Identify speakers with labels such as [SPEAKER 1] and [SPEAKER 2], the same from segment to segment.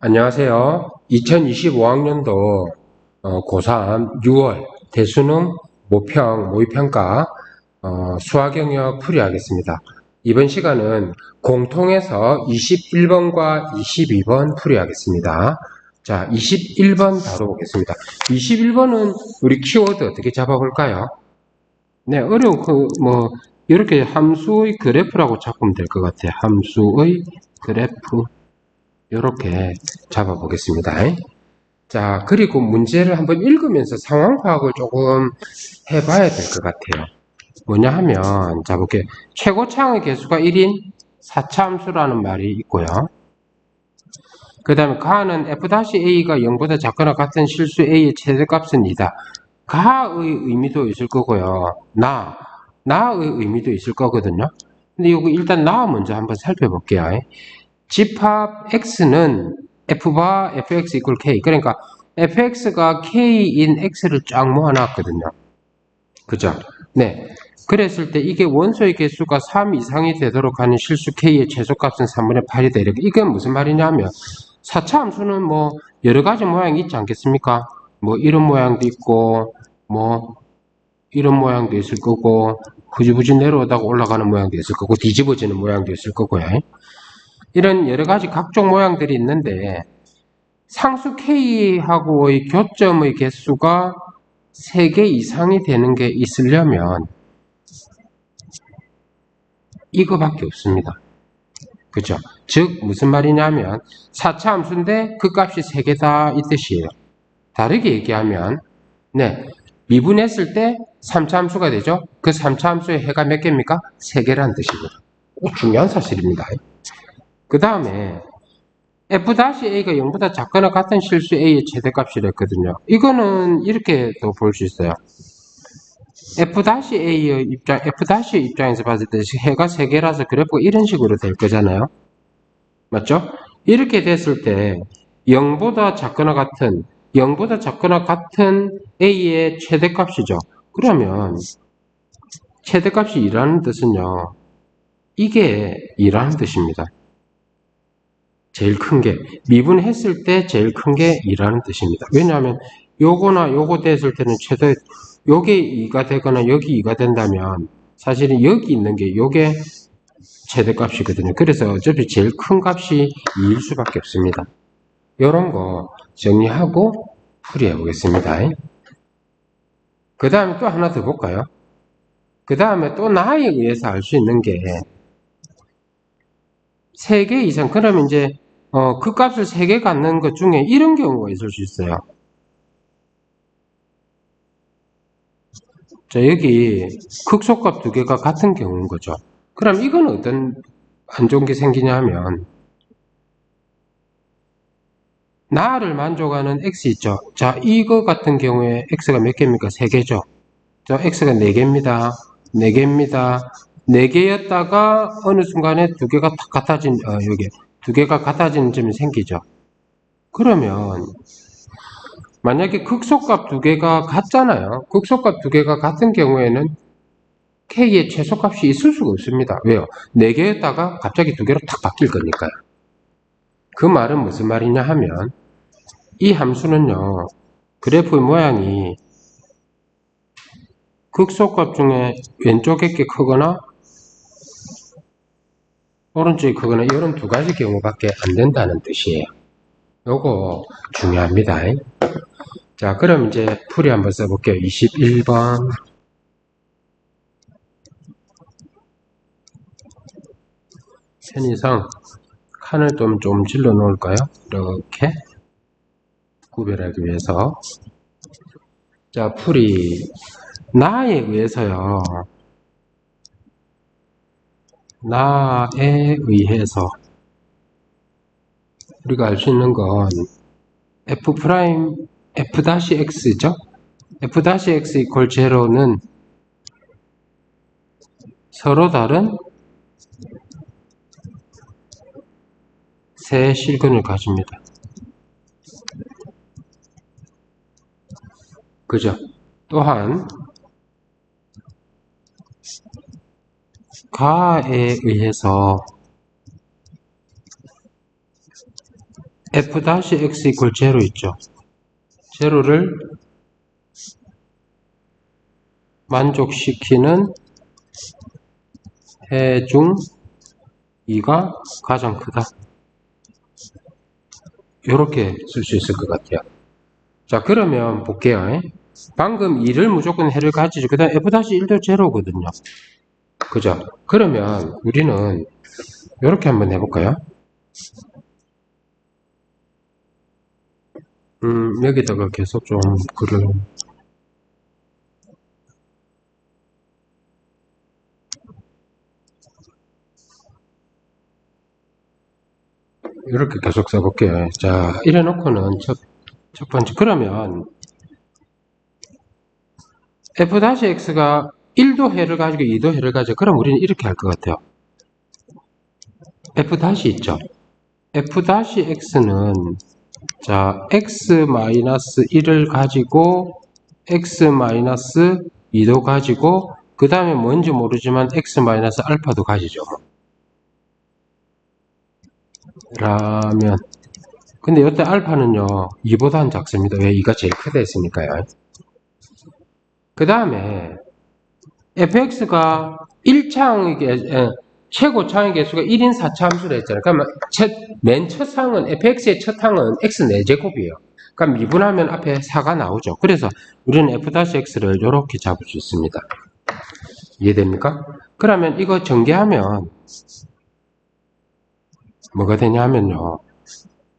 [SPEAKER 1] 안녕하세요. 2025학년도 어, 고3 6월 대수능 모평 모의평가 어, 수학 영역 풀이하겠습니다. 이번 시간은 공통에서 21번과 22번 풀이하겠습니다. 자, 21번 바로 보겠습니다. 21번은 우리 키워드 어떻게 잡아볼까요? 네, 어려운 그, 뭐, 이렇게 함수의 그래프라고 잡으면 될 것 같아요. 함수의 그래프. 이렇게 잡아보겠습니다. 자, 그리고 문제를 한번 읽으면서 상황 파악을 조금 해봐야 될 것 같아요. 뭐냐 하면, 자, 볼게요. 최고차항의 개수가 1인 4차 함수라는 말이 있고요. 그 다음에 가는 f-a가 0보다 작거나 같은 실수 a의 최대값은 2다. 가의 의미도 있을 거고요. 나, 나의 의미도 있을 거거든요. 근데 이거 일단 나 먼저 한번 살펴볼게요. 집합 x는 f바 fx equal k. 그러니까 fx가 k인 x를 쫙 모아놨거든요. 그죠? 네. 그랬을 때 이게 원소의 개수가 3 이상이 되도록 하는 실수 k의 최소값은 3분의 8이다 이렇게 이건 무슨 말이냐면 4차 함수는 뭐 여러 가지 모양이 있지 않겠습니까? 뭐 이런 모양도 있고 뭐 이런 모양도 있을 거고 후지부지 내려오다가 올라가는 모양도 있을 거고 뒤집어지는 모양도 있을 거고요 이런 여러 가지 각종 모양들이 있는데 상수 K하고의 교점의 개수가 3개 이상이 되는 게 있으려면 이거밖에 없습니다. 그죠? 즉 무슨 말이냐면 4차 함수인데 그 값이 3개 다 이 뜻이에요. 다르게 얘기하면 네 미분했을 때 3차 함수가 되죠? 그 3차 함수의 해가 몇 개입니까? 3개라는 뜻입니다. 꼭 중요한 사실입니다. 그 다음에 f-a가 0보다 작거나 같은 실수 a의 최대값이랬거든요. 이거는 이렇게도 볼 수 있어요. f-a의 입장, f-의 입장에서 봤을 때 해가 3개라서 그래프가 이런 식으로 될 거잖아요. 맞죠? 이렇게 됐을 때 0보다 작거나 같은 0보다 작거나 같은 a의 최대값이죠. 그러면 최대값이 2라는 뜻은요. 이게 2라는 뜻입니다. 제일 큰 게, 미분했을 때 제일 큰 게 2라는 뜻입니다. 왜냐하면 요거나 요거 됐을 때는 최대, 요게 2가 되거나 여기 2가 된다면 사실은 여기 있는 게 요게 최대값이거든요. 그래서 어차피 제일 큰 값이 2일 수밖에 없습니다. 요런 거 정리하고 풀이해 보겠습니다. 그 다음에 또 하나 더 볼까요? 그 다음에 또 나에 의해서 알 수 있는 게 3개 이상, 그러면 이제 어, 그 값을 3개 갖는 것 중에 이런 경우가 있을 수 있어요. 자, 여기 극소값 두 개가 같은 경우인 거죠. 그럼 이건 어떤 안 좋은 게 생기냐 하면 나를 만족하는 x 있죠. 자, 이거 같은 경우에 x가 몇 개입니까? 3개죠. 자, x가 4개입니다. 4개입니다. 4개였다가 어느 순간에 두 개가 딱 같아진, 어, 여기 두 개가 같아지는 점이 생기죠. 그러면 만약에 극소값 두 개가 같잖아요. 극소값 두 개가 같은 경우에는 k의 최소값이 있을 수가 없습니다. 왜요? 4개였다가 갑자기 두 개로 탁 바뀔 거니까요. 그 말은 무슨 말이냐 하면 이 함수는요. 그래프의 모양이 극소값 중에 왼쪽에 게 크거나 오른쪽이 크거나 이런 두 가지 경우밖에 안 된다는 뜻이에요. 요거 중요합니다. 자, 그럼 이제 풀이 한번 써볼게요. 21번. 편의상 칸을 좀, 좀 질러 놓을까요? 이렇게 구별하기 위해서. 자, 풀이 나에 의해서요. 나에 의해서 우리가 알 수 있는 건 f 프라임 f-x죠. f-x 이퀄 제로는 서로 다른 세 실근을 가집니다. 그죠? 또한 가에 의해서 f-x 이퀄 제로 있죠. 제로를 만족시키는 해 중 2가 가장 크다. 이렇게 쓸 수 있을 것 같아요. 자, 그러면 볼게요. 방금 2를 무조건 해를 가지죠. 그 다음 f-1도 제로거든요. 그죠? 그러면 우리는 이렇게 한번 해볼까요? 음, 여기다가 계속 좀 글을 이렇게 계속 써볼게요. 자, 이래 놓고는 첫, 첫 번째, 그러면 f-x가 1도 해를 가지고 2도 해를 가지고, 그럼 우리는 이렇게 할 것 같아요. f- 있죠? f-x는, 자, x-1을 가지고, x-2도 가지고, 그 다음에 뭔지 모르지만 x-알파도 가지죠. 라면 근데 이때 알파는요 2보다는 작습니다 왜 2가 제일 크다 했으니까요 그 다음에 fx가 1차 항의 최고 차항의 개수가 1인 4차 함수로 했잖아요 그러면 첫, 맨첫 항은 fx의 첫 항은 x 4제곱이에요 그럼 미분하면 앞에 4가 나오죠 그래서 우리는 f-x를 이렇게 잡을 수 있습니다 이해됩니까? 그러면 이거 전개하면 뭐가 되냐면요.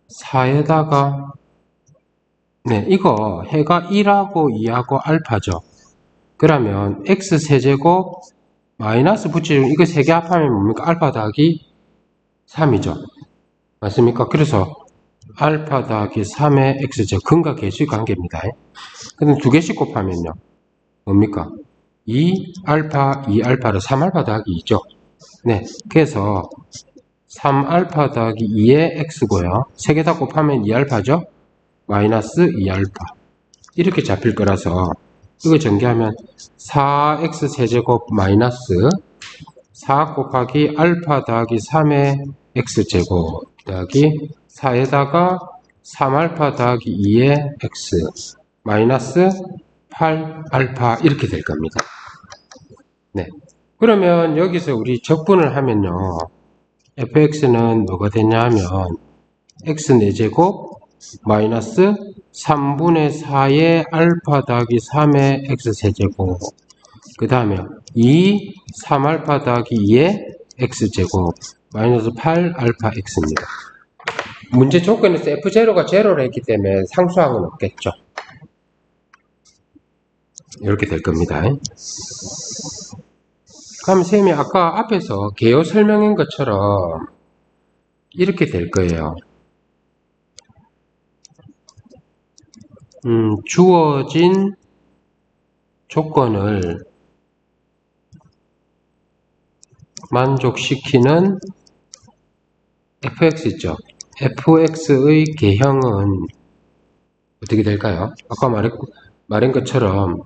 [SPEAKER 1] 4에다가 네, 이거 해가 1하고 2하고 알파죠. 그러면 x 세제곱 마이너스 붙이면 이거 세 개 합하면 뭡니까? 알파 더하기 3이죠. 맞습니까? 그래서 알파 더하기 3의 x제 근과 계수의 관계입니다. 근데 두 개씩 곱하면요. 뭡니까? 2 알파 2 알파를 3 알파 더하기 2죠. 네, 그래서 3 알파 더하기 2의 x고요. 세 개 다 곱하면 2 알파죠? 마이너스 2 알파. 이렇게 잡힐 거라서 이거 전개하면 4x 세제곱 마이너스 4 곱하기 알파 더하기 3의 x제곱 더하기 4에다가 3알파 더하기 2의 x 마이너스 8알파 이렇게 될 겁니다. 네. 그러면 여기서 우리 적분을 하면요. fx는 뭐가 되냐 하면 x 4제곱 마이너스 3분의 4의 알파 더하기 3의 x 세제곱 그 다음에 2 3알파 더하기 2의 x제곱 마이너스 8 알파 x입니다. 문제 조건에서 f0가 제로를 했기 때문에 상수항은 없겠죠. 이렇게 될 겁니다. 그럼 쌤이 아까 앞에서 개요 설명인 것처럼 이렇게 될 거예요. 음, 주어진 조건을 만족시키는 fx 있죠. fx의 개형은 어떻게 될까요? 아까 말했, 말한 것처럼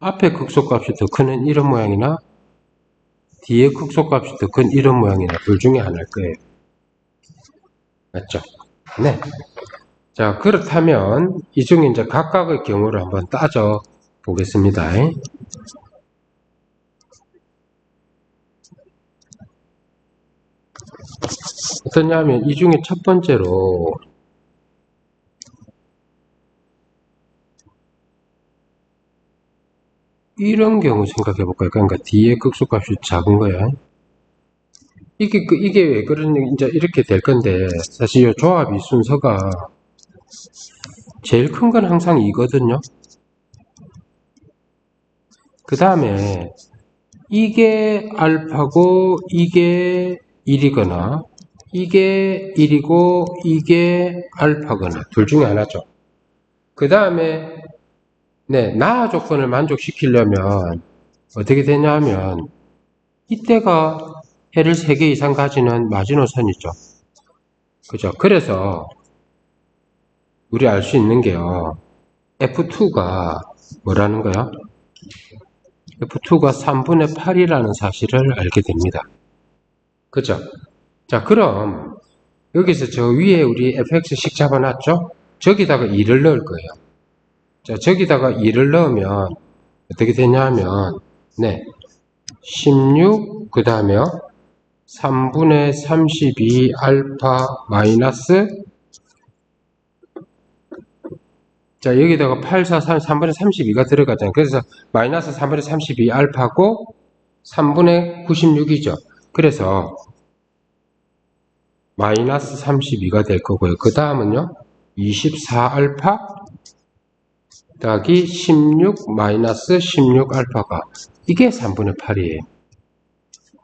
[SPEAKER 1] 앞에 극소값이 더큰 이런 모양이나 뒤에 극소값이 더 큰 이런 모양이나 둘 중에 하나일 거예요. 맞죠? 네. 자, 그렇다면 이 중에 이제 각각의 경우를 한번 따져 보겠습니다. 어떠냐면 이 중에 첫 번째로 이런 경우 생각해 볼까요? 그러니까 뒤에 극소값이 작은 거야. 이게 그- 이게 왜 그러냐 이제 이렇게 될 건데 사실 이 조합이 순서가 제일 큰 건 항상 이거든요. 그 다음에 이게 알파고 이게 1이거나 이게 1이고 이게 알파거나 둘 중에 하나죠. 그 다음에 네, 나아 조건을 만족시키려면 어떻게 되냐 하면 이때가 해를 3개 이상 가지는 마지노선이죠. 그죠? 그래서 우리 알 수 있는 게요. F2가 뭐라는 거야? F2가 3분의 8이라는 사실을 알게 됩니다. 그죠? 자, 그럼 여기서 저 위에 우리 fx식 잡아놨죠? 저기다가 2를 넣을 거예요. 자, 저기다가 2를 넣으면 어떻게 되냐면, 네. 16, 그 다음에 3분의 32 알파 마이너스 자, 여기다가 8, 4, 3, 3분의 32가 들어가잖아요. 그래서 마이너스 3분의 32 알파고 3분의 96이죠. 그래서 마이너스 32가 될 거고요. 그 다음은요. 24 알파 더하기 16 마이너스 16 알파가 이게 3분의 8이에요.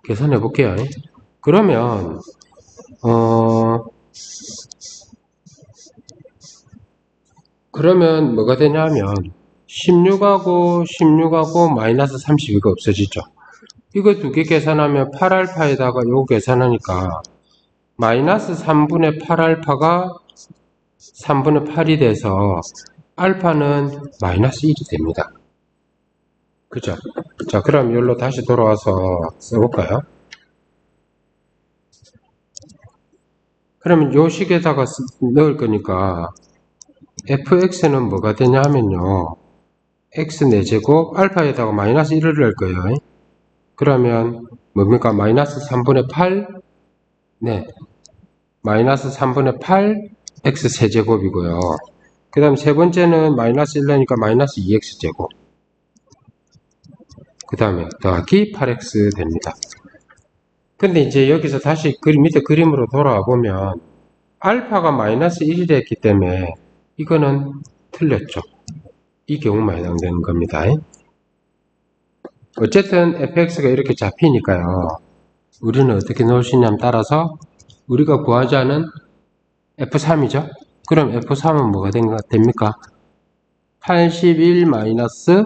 [SPEAKER 1] 계산해 볼게요. 그러면 어 그러면 뭐가 되냐면 16하고 16하고 마이너스 32가 없어지죠. 이거 두 개 계산하면 8알파에다가 요거 계산하니까 마이너스 3분의 8알파가 3분의 8이 돼서 알파는 마이너스 1이 됩니다. 그죠? 자, 그럼 여기로 다시 돌아와서 써볼까요? 그러면 요 식에다가 쓰- 넣을 거니까 fx는 뭐가 되냐 하면요. x 4제곱 알파에다가 마이너스 1을 넣을 거예요. 그러면 뭡니까? 마이너스 3분의 8 네. 마이너스 3분의 8 x 세제곱이고요. 그 다음 세 번째는 마이너스 1나니까 마이너스 2x제곱. 그 다음에 더하기 8x 됩니다. 근데 이제 여기서 다시 그림 밑에 그림으로 돌아와 보면 알파가 마이너스 1이 됐기 때문에 이거는 틀렸죠. 이 경우만 해당되는 겁니다. 어쨌든 fx가 이렇게 잡히니까요. 우리는 어떻게 있냐면 따라서 우리가 구하자는 f3이죠. 그럼 f3은 뭐가 된- 됩니까? 81 마이너스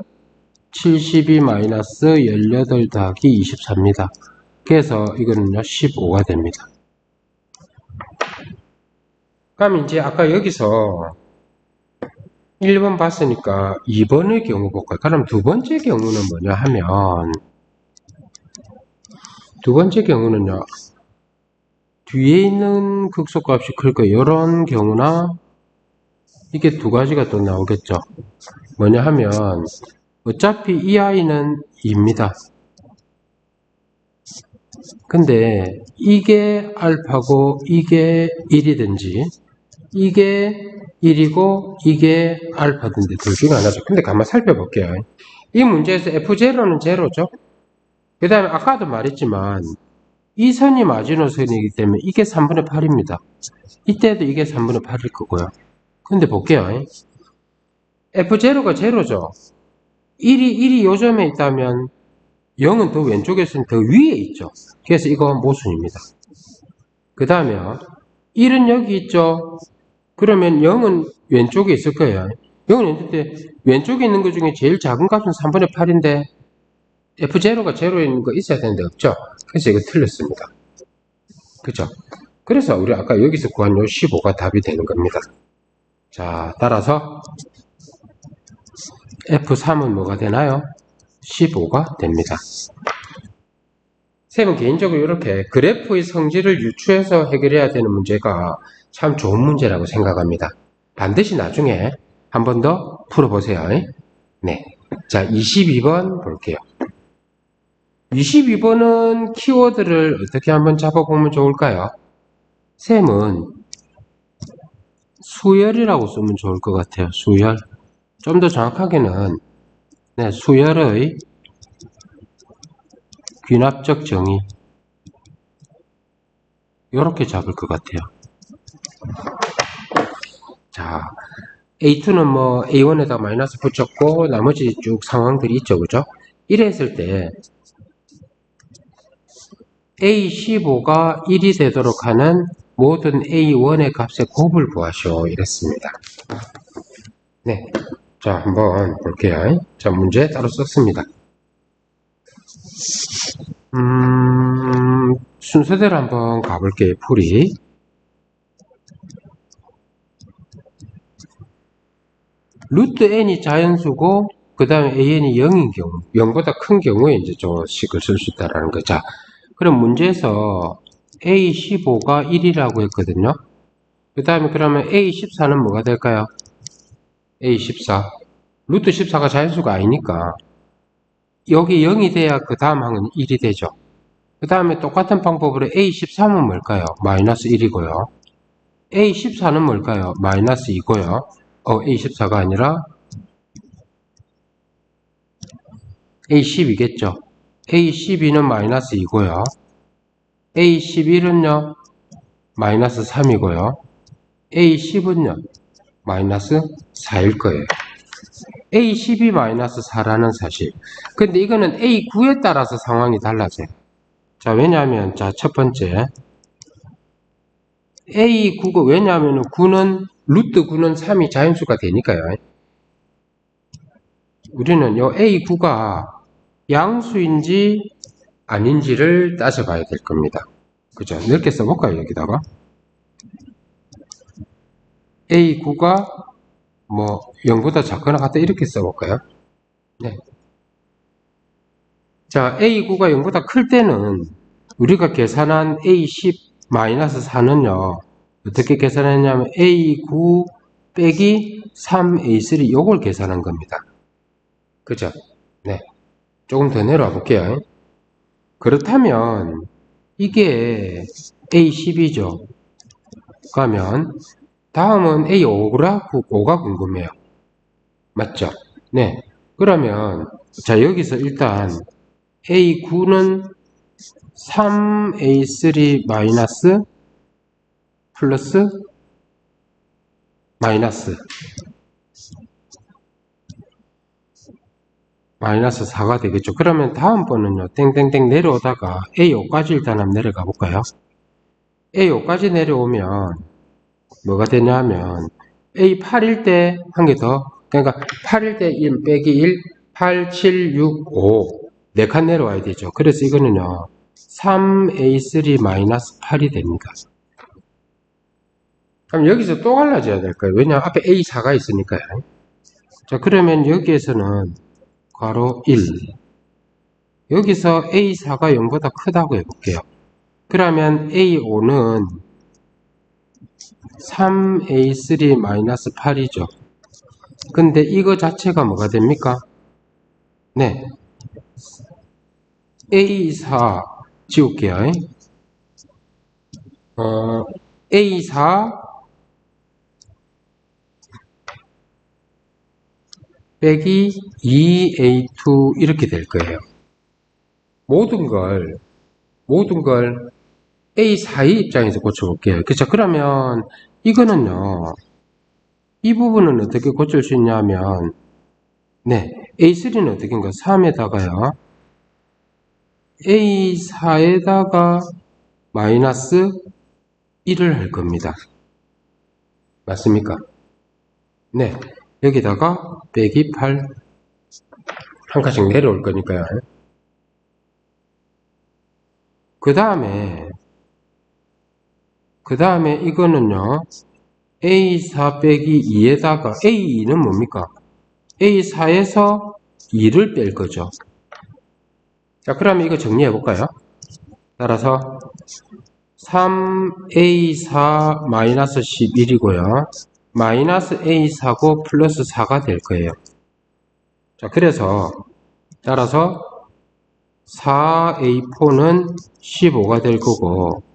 [SPEAKER 1] 72 마이너스 18 더하기 24입니다. 그래서 이거는요 15가 됩니다. 그럼 이제 아까 여기서 1번 봤으니까 2번의 경우 볼까요? 그럼 두 번째 경우는 뭐냐 하면 두 번째 경우는요 뒤에 있는 극소값이 클 거예요. 이런 경우나 이게 두 가지가 또 나오겠죠. 뭐냐 하면 어차피 이 아이는 2입니다. 근데 이게 알파고 이게 1이든지 이게 1이고 이게 알파든지 둘 중에 하나죠. 근데 가만 살펴볼게요. 이 문제에서 F0는 제로죠. 그 다음에 아까도 말했지만 이 선이 마지노선이기 때문에 이게 3분의 8입니다. 이때도 이게 3분의 8일 거고요. 근데 볼게요. F0가 제로죠. 1이, 1이 요점에 있다면 0은 더 왼쪽에서는 더 위에 있죠. 그래서 이거 모순입니다. 그 다음에 1은 여기 있죠. 그러면 0은 왼쪽에 있을 거예요. 0은 있는데 왼쪽에 있는 것 중에 제일 작은 값은 3분의 8인데 F0가 제로에 있는 거 있어야 되는데 없죠. 그래서 이거 틀렸습니다. 그죠? 그래서 우리 아까 여기서 구한 요 15가 답이 되는 겁니다. 자, 따라서 F3은 뭐가 되나요? 15가 됩니다. 쌤은 개인적으로 이렇게 그래프의 성질을 유추해서 해결해야 되는 문제가 참 좋은 문제라고 생각합니다. 반드시 나중에 한 번 더 풀어보세요. 네. 자, 22번 볼게요. 22번은 키워드를 어떻게 한번 잡아보면 좋을까요? 쌤은 수열이라고 쓰면 좋을 것 같아요. 수열. 좀 더 정확하게는 네, 수열의 귀납적 정의 이렇게 잡을 것 같아요. 자, A2는 뭐 A1에다 마이너스 붙였고 나머지 쭉 상황들이 있죠, 그죠? 이래 했을 때 A15가 1이 되도록 하는 모든 A1의 값의 곱을 구하시오 이랬습니다. 네, 자 한번 볼게요. 자 문제 따로 썼습니다. 음, 순서대로 한번 가볼게요. 풀이. 루트 n이 자연수고 그 다음에 an이 0인 경우 0보다 큰 경우에 이제 저 식을 쓸 수 있다라는 거죠. 그럼 문제에서 A15가 1이라고 했거든요. 그 다음에 그러면 A14는 뭐가 될까요? A14. 루트 14가 자연수가 아니니까 여기 0이 돼야 그 다음 항은 1이 되죠. 그 다음에 똑같은 방법으로 A13은 뭘까요? 마이너스 1이고요. A14는 뭘까요? 마이너스 2고요. 어, A14가 아니라 A12겠죠. A12는 마이너스 2고요. A11은요, 마이너스 3이고요. A10은요, 마이너스 4일 거예요. A12 마이너스 4라는 사실. 근데 이거는 A9에 따라서 상황이 달라져요. 자, 왜냐하면, 자, 첫 번째. A9가, 왜냐하면 9는, 루트 9는 3이 자연수가 되니까요. 우리는 요 A9가 양수인지 아닌지를 따져봐야 될 겁니다. 그죠? 넓게 써볼까요, 여기다가? A9가 뭐 0보다 작거나 같다 이렇게 써볼까요? 네. 자, A9가 0보다 클 때는 우리가 계산한 A10-4는요, 어떻게 계산했냐면 A9 빼기 3A3 요걸 계산한 겁니다. 그죠? 네. 조금 더 내려와 볼게요. 그렇다면 이게 A10이죠. 그러면 다음은 A5가 5가 궁금해요. 맞죠? 네. 그러면 자 여기서 일단 A9는 3A3 마이너스 플러스 마이너스 마이너스 4가 되겠죠. 그러면 다음번은요. 땡땡땡 내려오다가 A5까지 일단 한번 내려가 볼까요? A5까지 내려오면 뭐가 되냐면 A8일 때 한 개 더. 그러니까 8일 때 1 빼기 1, 8, 7, 6, 5. 4칸 내려와야 되죠. 그래서 이거는요. 3A3 마이너스 8이 됩니다. 그럼 여기서 또 갈라져야 될까요? 왜냐하면 앞에 A4가 있으니까요. 자, 그러면 여기에서는 괄호 1. 여기서 A4가 0보다 크다고 해볼게요. 그러면 A5는 3A3-8이죠. 근데 이거 자체가 뭐가 됩니까? 네. A4 지울게요. 어, A4 빼기 2A2 이렇게 될 거예요. 모든 걸 모든 걸 A4의 입장에서 고쳐볼게요. 그렇죠? 그러면 이거는요. 이 부분은 어떻게 고칠 수 있냐면 네, A3는 어떻게 인가 3에다가요. A4에다가 마이너스 1을 할 겁니다. 맞습니까? 네. 여기다가 빼기 8 한 칸씩 내려올 거니까요. 그 다음에 그 다음에 이거는요. A4 빼기 2에다가 A2는 뭡니까? A4에서 2를 뺄 거죠. 자, 그러면 이거 정리해 볼까요? 따라서 3A4-11이고요. 마이너스 A4고 플러스 4가 될 거예요. 자, 그래서 따라서 4A4는 15가 될 거고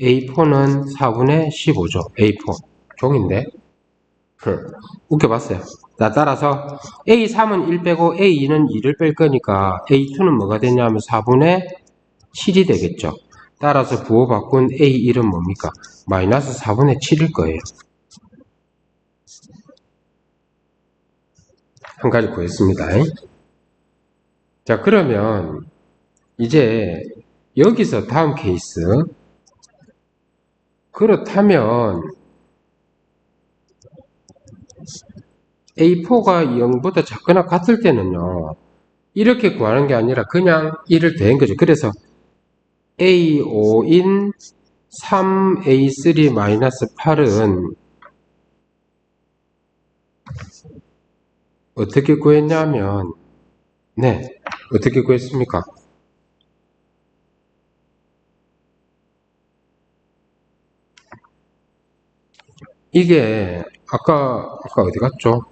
[SPEAKER 1] A4는 4분의 15죠. A4. 종인데. 웃겨봤어요. 자, 따라서 A3은 1 빼고 A2는 2를 뺄 거니까 A2는 뭐가 되냐면 4분의 7이 되겠죠. 따라서 부호바꾼 A1은 뭡니까? 마이너스 4분의 7일 거예요. 한 가지 구했습니다. 자, 그러면 이제 여기서 다음 케이스. 그렇다면 A4가 0보다 작거나 같을 때는요. 이렇게 구하는 게 아니라 그냥 1을 더한 거죠. 그래서 A5인 3A3-8은 어떻게 구했냐면 네 어떻게 구했습니까? 이게 아까 아까 어디 갔죠?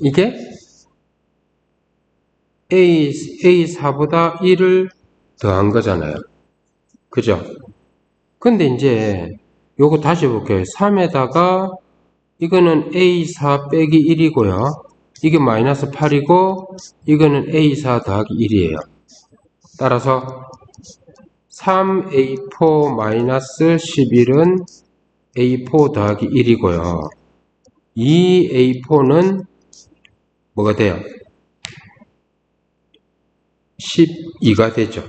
[SPEAKER 1] 이게 A, A4보다 1을 더한 거잖아요. 그죠? 근데 이제 요거 다시 볼게요. 3에다가 이거는 A4 빼기 1이고요. 이게 마이너스 8이고 이거는 A4 더하기 1이에요. 따라서 3A4 마이너스 11은 A4 더하기 1이고요. 2A4는 뭐가 돼요? 12가 되죠.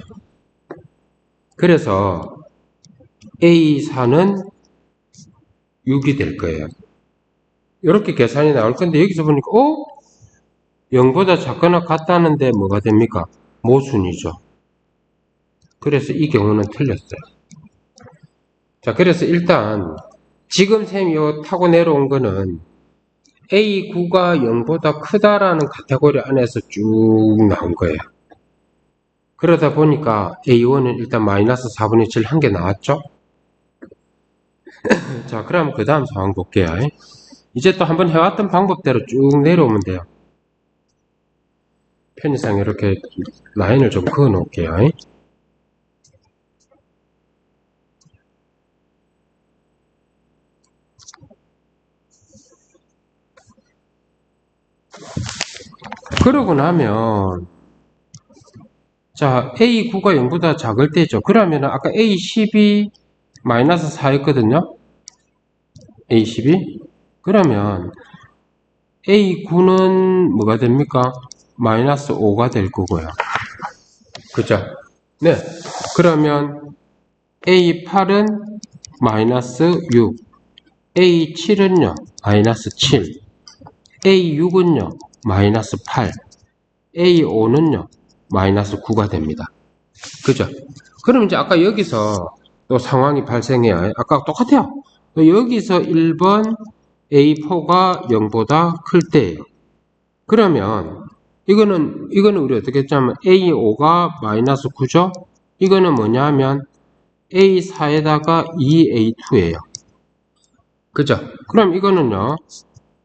[SPEAKER 1] 그래서 A4는 6이 될 거예요. 이렇게 계산이 나올 건데 여기서 보니까 어? 0보다 작거나 같다는데 뭐가 됩니까? 모순이죠. 그래서 이 경우는 틀렸어요. 자, 그래서 일단 지금 쌤이 요 타고 내려온 거는 A9가 0보다 크다라는 카테고리 안에서 쭉 나온 거예요. 그러다 보니까 A1은 일단 마이너스 4분의 7 한 개 나왔죠? 자, 그럼 그 다음 상황 볼게요. 이제 또 한번 해왔던 방법대로 쭉 내려오면 돼요. 편의상 이렇게 라인을 좀 그어 놓을게요. 그러고 나면 자 A9가 0보다 작을 때죠. 그러면 아까 A10이 마이너스 4였거든요. A10이 그러면 A9는 뭐가 됩니까? 마이너스 5가 될 거고요. 그죠? 네. 그러면 A8은 마이너스 6, A7은요, 마이너스 7, A6은요, 마이너스 8, A5는요, 마이너스 9가 됩니다. 그죠? 그럼 이제 아까 여기서 또 상황이 발생해요. 아까 똑같아요. 여기서 1번 A4가 0보다 클 때예요. 그러면 이거는 이거는 우리 어떻게 했냐면 A5가 마이너스 9죠. 이거는 뭐냐면 A4에다가 2A2예요. 그죠? 그럼 이거는요.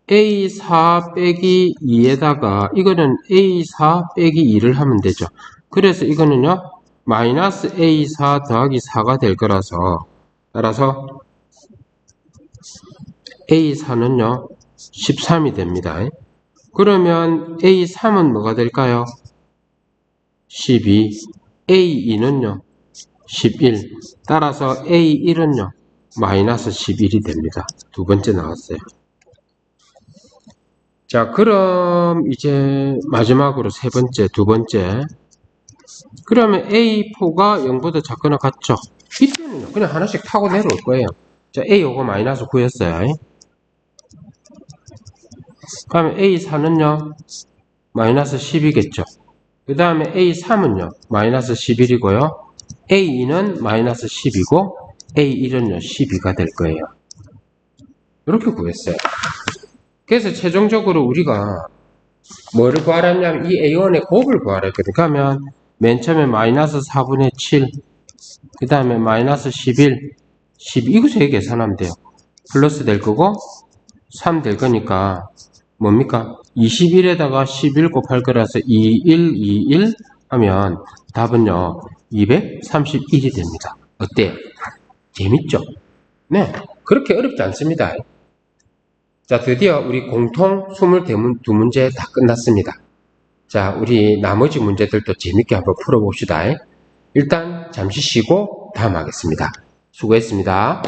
[SPEAKER 1] A4 빼기 2에다가 이거는 A4 빼기 2를 하면 되죠. 그래서 이거는요. 마이너스 A4 더하기 4가 될 거라서 따라서 A4는요. 13이 됩니다. 그러면 A3은 뭐가 될까요? 12. A2는요. 11. 따라서 A1은요. 마이너스 11이 됩니다. 두 번째 나왔어요. 자, 그럼 이제 마지막으로 세 번째, 두 번째. 그러면 A4가 0보다 작거나 같죠? 이때는요, 그냥 하나씩 타고 내려올 거예요. 자, A5가 마이너스 9였어요. 그러면 A4는요, 마이너스 10이겠죠. 그 다음에 A3은요, 마이너스 11이고요. A2는 마이너스 10이고, A1은요, 12가 될 거예요. 이렇게 구했어요. 그래서 최종적으로 우리가 뭐를 구하랬냐면 이 A1의 곱을 구하랬거든요. 그러면 맨 처음에 마이너스 4분의 7, 그 다음에 마이너스 11, 12, 이것에 계산하면 돼요. 플러스 될 거고, 3 될 거니까, 뭡니까? 21에다가 11 곱할 거라서 21, 21 하면 답은요, 231이 됩니다. 어때요? 재밌죠? 네. 그렇게 어렵지 않습니다. 자, 드디어 우리 공통 22문제 다 끝났습니다. 자, 우리 나머지 문제들도 재밌게 한번 풀어봅시다. 일단 잠시 쉬고 다음 하겠습니다. 수고했습니다.